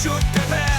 Хочу тебе.